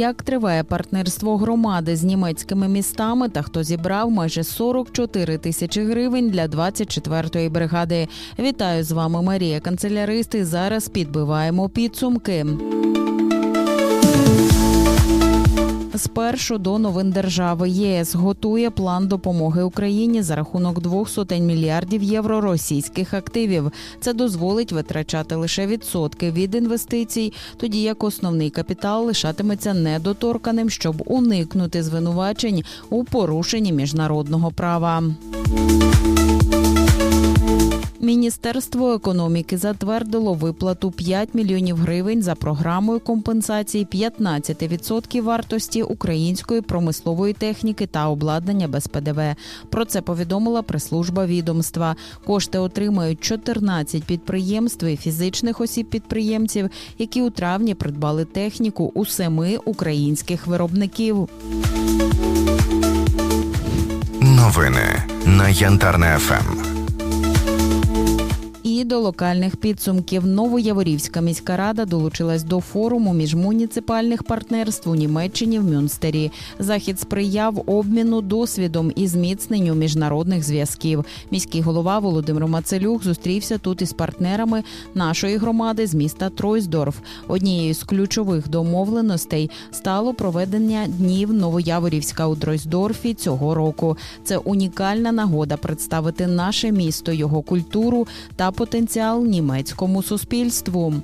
Як триває партнерство громади з німецькими містами та хто зібрав майже 44 тисячі гривень для 24-ї бригади? Вітаю з вами Марія Канцелярист. І Зараз підбиваємо підсумки. Спершу до новин держави ЄС готує план допомоги Україні за рахунок двох сотень мільярдів євро російських активів. Це дозволить витрачати лише відсотки від інвестицій, тоді як основний капітал лишатиметься недоторканим, щоб уникнути звинувачень у порушенні міжнародного права. Міністерство економіки затвердило виплату 5 мільйонів гривень за програмою компенсації 15% вартості української промислової техніки та обладнання без ПДВ. Про це повідомила прес-служба відомства. Кошти отримають 14 підприємств і фізичних осіб-підприємців, які у травні придбали техніку у семи українських виробників. Новини на Янтарне. ФМ. І до локальних підсумків Новояворівська міська рада долучилась до форуму міжмуніципальних партнерств у Німеччині в Мюнстері. Захід сприяв обміну досвідом і зміцненню міжнародних зв'язків. Міський голова Володимир Мацелюк зустрівся тут із партнерами нашої громади з міста Тройсдорф. Однією з ключових домовленостей стало проведення днів Новояворівська у Тройсдорфі цього року. Це унікальна нагода представити наше місто, його культуру та потенціал німецькому суспільству.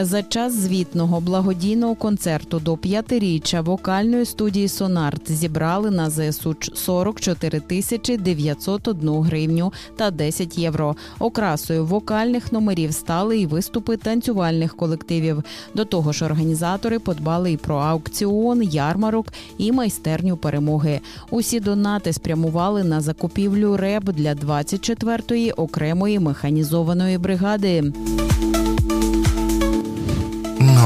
За час звітного благодійного концерту до п'ятиріччя вокальної студії Сонарт зібрали на ЗСУ 44 тисячі 901 гривню та 10 євро. Окрасою вокальних номерів стали і виступи танцювальних колективів. До того ж, організатори подбали і про аукціон, ярмарок і майстерню перемоги. Усі донати спрямували на закупівлю РЕБ для 24-ї окремої механізованої бригади.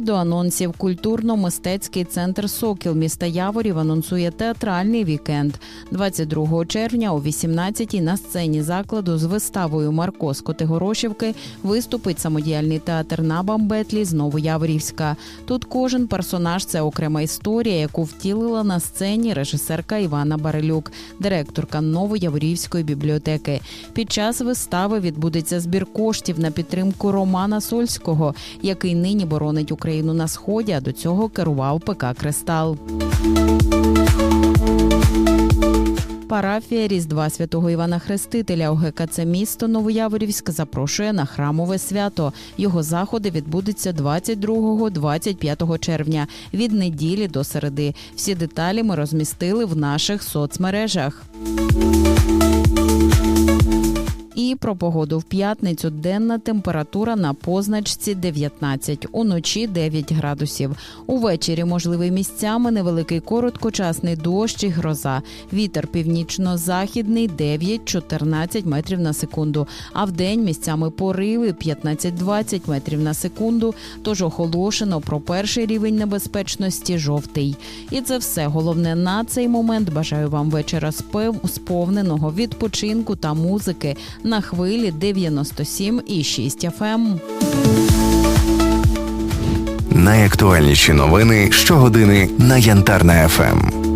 І до анонсів культурно-мистецький центр Сокіл міста Яворів анонсує театральний вікенд 22 червня о 18-й на сцені закладу з виставою Марко з Котигорошівки виступить самодіяльний театр на Бамбетлі з Новояворівська. Тут кожен персонаж це окрема історія, яку втілила на сцені режисерка Івана Барелюк, директорка Новояворівської бібліотеки. Під час вистави відбудеться збір коштів на підтримку Романа Сольського, який нині боронить Україну на сході. А до цього керував ПК Кристал. Парафія Різдва Святого Івана Хрестителя ОГКЦ місто Новояворівськ запрошує на храмове свято. Його заходи відбудуться 22-25 червня від неділі до середи. Всі деталі ми розмістили в наших соцмережах. Про погоду в п'ятницю денна температура на позначці 19, уночі 9 градусів. Увечері можливий місцями невеликий короткочасний дощ і гроза. Вітер північно-західний 9-14 метрів на секунду. А в день місцями пориви 15-20 метрів на секунду. Тож оголошено про перший рівень небезпечності жовтий. І це все головне на цей момент. Бажаю вам вечора сповненого відпочинку та музики на хвилі 97,6 FM. Найактуальніші новини щогодини на Янтарна Ем. ФМ.